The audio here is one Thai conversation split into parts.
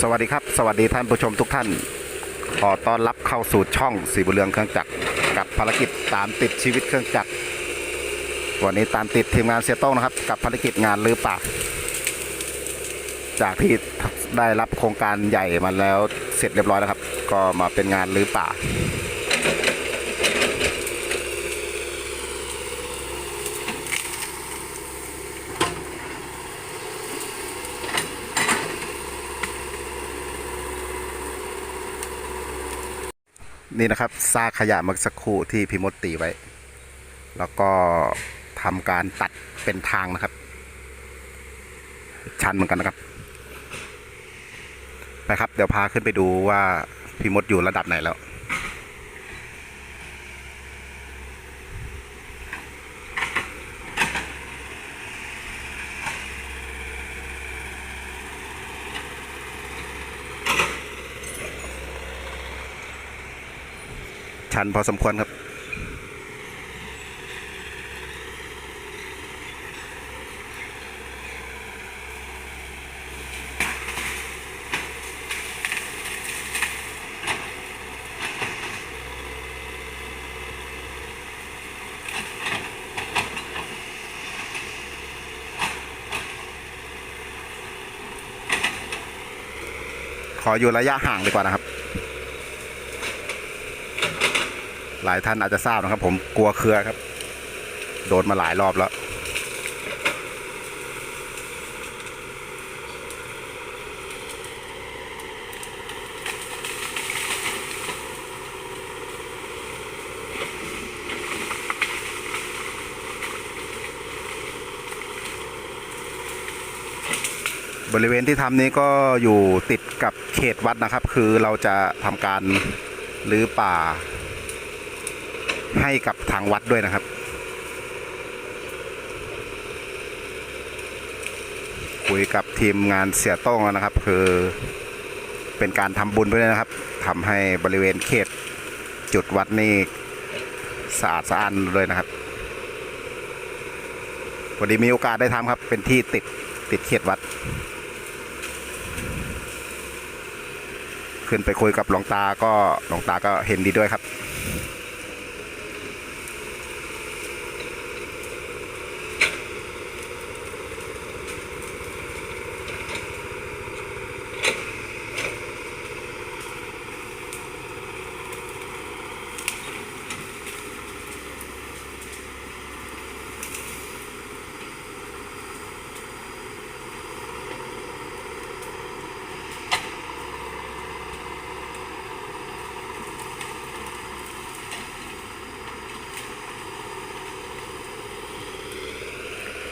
สวัสดีครับ สวัสดีท่านผู้ชมทุกท่าน ขอต้อนรับเข้าสู่ช่องสีบุเรืองเครื่องจักรกับภารกิจตามติดชีวิตเครื่องจักรวันนี้ตามติดทีมงานเสียโต้งนะครับ กับภารกิจงานลือป่า จากที่ได้รับโครงการใหญ่มาแล้วเสร็จเรียบร้อยแล้วครับ ก็มาเป็นงานลือป่า นี่นะครับซากขยะเมื่อสักครู่ที่พิมดตีไว้ แล้วก็ทำการตัดเป็นทางนะครับ ชันเหมือนกันนะครับ ไปครับ เดี๋ยวพาขึ้นไปดูว่าพิมดอยู่ระดับไหนแล้ว ชันพอสมควรครับ ขออยู่ระยะห่างดีกว่านะครับ หลายท่านอาจจะทราบนะครับ ผมกลัวเครือครับ โดนมาหลายรอบแล้ว บริเวณที่ทำนี้ก็อยู่ติดกับเขตวัดนะครับ คือเราจะทำการรื้อป่า ให้กับทางวัดด้วยนะครับ คุยกับทีมงานเสียต้องนะครับ คือเป็นการทำบุญด้วยนะครับทำให้บริเวณเขตจุดวัดนี่สะอาดสะอ้านเลยนะครับพอดีมีโอกาสได้ทำครับ เป็นที่ติดติดเขตวัด ขึ้นไปคุยกับหลวงตาก็หลวงตาก็เห็นดีด้วยครับ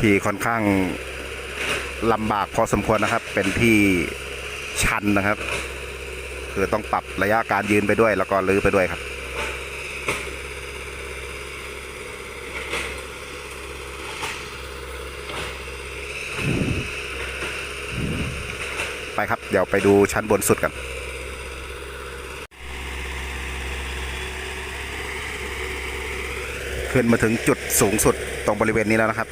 ที่ค่อนข้างลำบากพอสมควรนะครับ เป็นที่ชันนะครับ คือต้องปรับระยะการยืนไปด้วยแล้วก็ลื้อไปด้วยครับไปครับ เดี๋ยวไปดูชั้นบนสุดกันขึ้นมาถึงจุดสูงสุดตรงบริเวณนี้แล้วนะครับ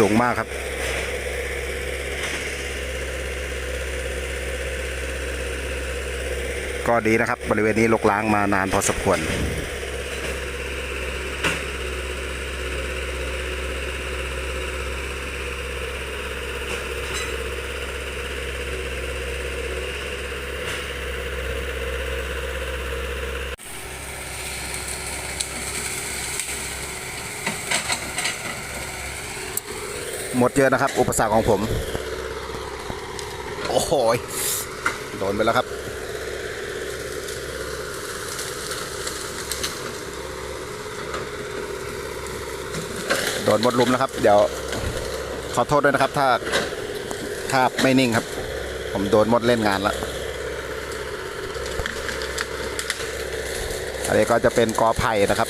สูงมากครับ ก็ดีนะครับบริเวณนี้ลกล้างมานานพอสมควร หมดเยอะนะครับ อุปสรรคของผม โอ้โหยโดนไปแล้วครับ โดนหมดลุมแล้วครับ เดี๋ยวขอโทษด้วยนะครับ ถ้าถ้าไม่นิ่งครับ ผมโดนหมดเล่นงานแล้วอันนี้ก็จะเป็นกอไผ่นะครับ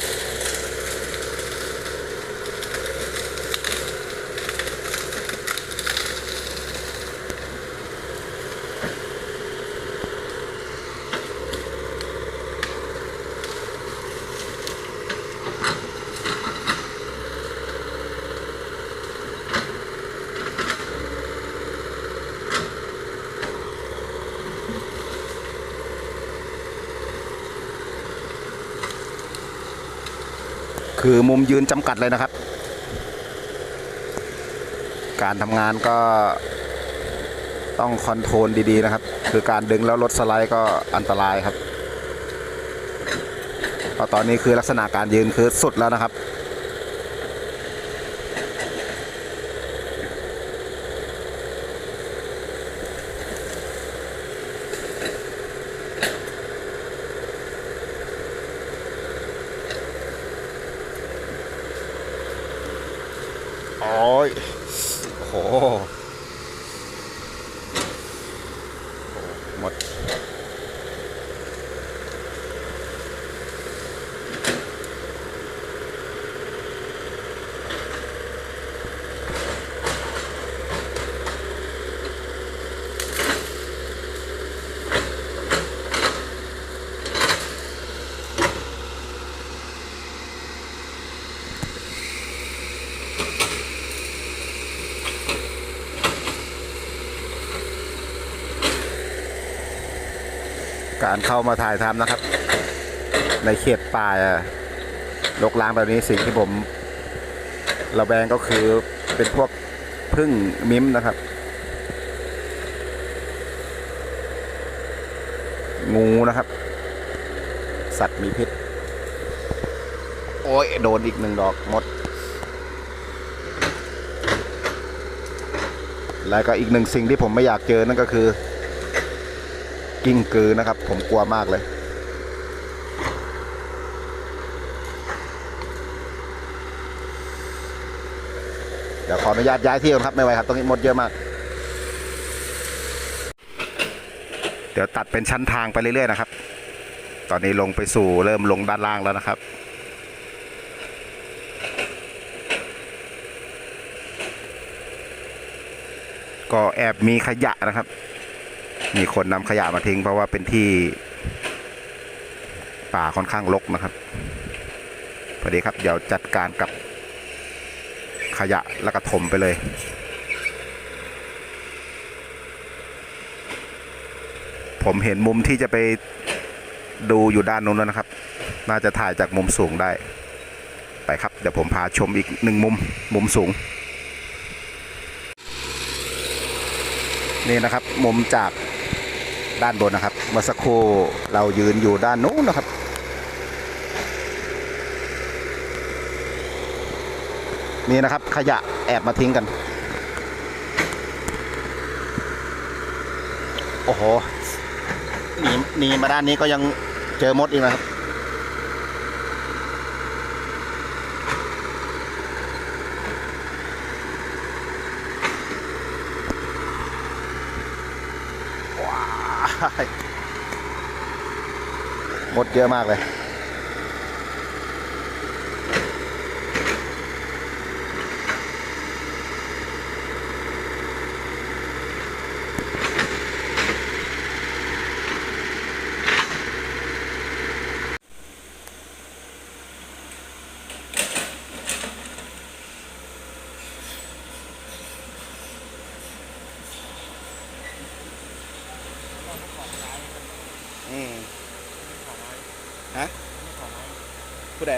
คือมุมยืนจำกัดเลยนะครับ การทำงานก็ต้องคอนโทรลดีๆนะครับ คือการดึงแล้วรถสไลด์ก็อันตรายครับเพราะตอนนี้คือลักษณะการยืนคือสุดแล้วนะครับ โการเข้ามาถ่ายทำนะครับ ในเขตป่าอะลกล้างแบบนี้สิ่งที่ผมระแวงก็คือเป็นพวกพึ่งมิ้มนะครับ งูนะครับ สัตว์มีพิษ โอ้ยโดนอีกหนึ่งดอกหมด แล้วก็อีกหนึ่งสิ่งที่ผมไม่อยากเจอนั่นก็คือ กิ้งกือนะครับ ผมกลัวมากเลย เดี๋ยวขออนุญาตย้ายที่ก่อนครับไม่ไหวครับตรงนี้มดเยอะมาก เดี๋ยวตัดเป็นชั้นทางไปเรื่อยๆนะครับ ตอนนี้ลงไปสู่เริ่มลงด้านล่างแล้วนะครับก็แอบมีขยะนะครับ มีคนนำขยะมาทิ้ง เพราะว่าเป็นที่ป่าค่อนข้างรกนะครับพอดีครับ เดี๋ยวจัดการกับขยะแล้วก็ถมไปเลย ผมเห็นมุมที่จะไปดูอยู่ด้านนู้นแล้วนะครับ น่าจะถ่ายจากมุมสูงได้ ไปครับ เดี๋ยวผมพาชมอีกหนึ่งมุม มุมสูง นี่นะครับ มุมจาก ด้านบนนะครับ เมื่อสักครู่เรายืนอยู่ด้านนู้นนะครับ นี่นะครับขยะแอบมาทิ้งกัน โอ้โหหนีหนีมาด้านนี้ก็ยังเจอมดอีกนะครับ ว้าย หมดเยอะมากเลย อืมฮะผู้ใด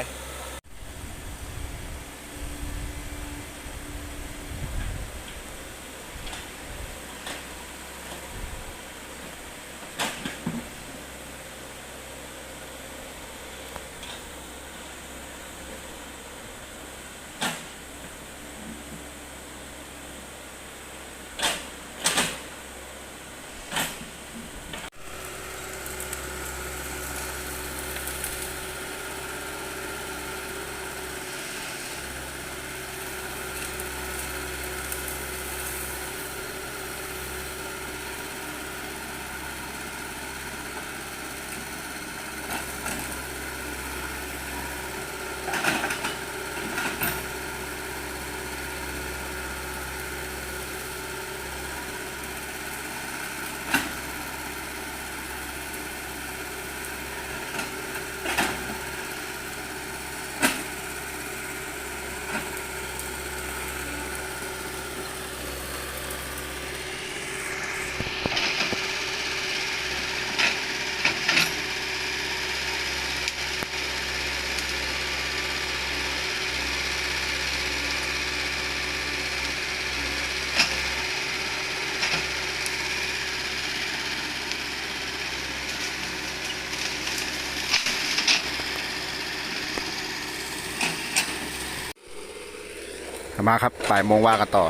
มาครับบ่ายโมงว่ากันต่อ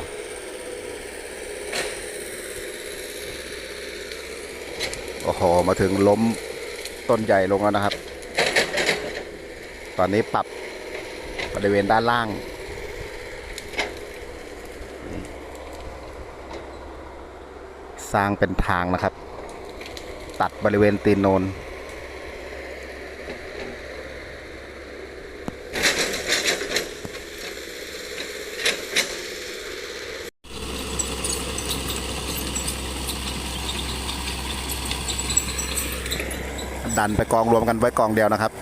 โอ้โห มาถึงล้มต้นใหญ่ลงแล้วนะครับ ตอนนี้ปรับบริเวณด้านล่าง สร้างเป็นทางนะครับ ตัดบริเวณตีนโนน ดันไปกองรวมกันไว้กองเดียวนะครับ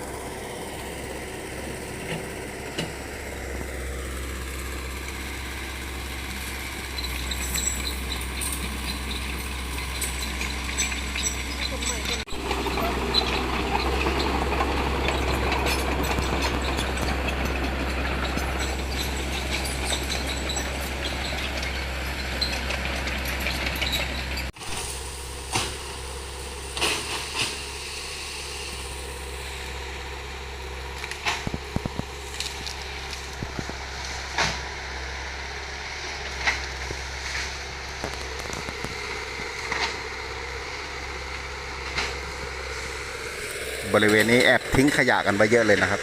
บริเวณนี้แอบทิ้งขยะกันไปเยอะเลยนะครับ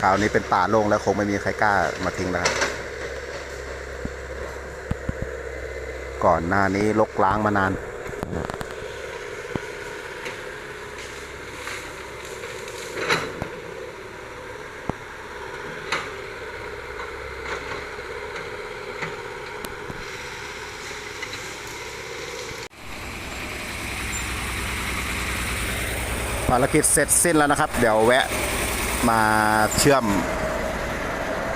คราวนี้เป็นป่าโล่งแล้วคงไม่มีใครกล้ามาทิ้งแล้วครับก่อนหน้านี้ลกล้างมานาน ภารกิจเสร็จสิ้นแล้วนะครับ เดี๋ยวแวะมาเชื่อม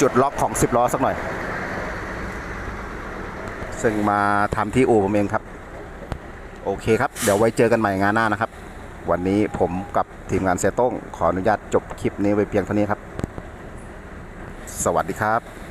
จุดล็อกของ 10 ล้อสักหน่อย ซึ่งมาทำที่อู่ผมเองครับ โอเคครับ เดี๋ยวไว้เจอกันใหม่งานหน้านะครับ วันนี้ผมกับทีมงานเซโต้งขออนุญาตจบคลิปนี้ไว้เพียงเท่านี้ครับ สวัสดีครับ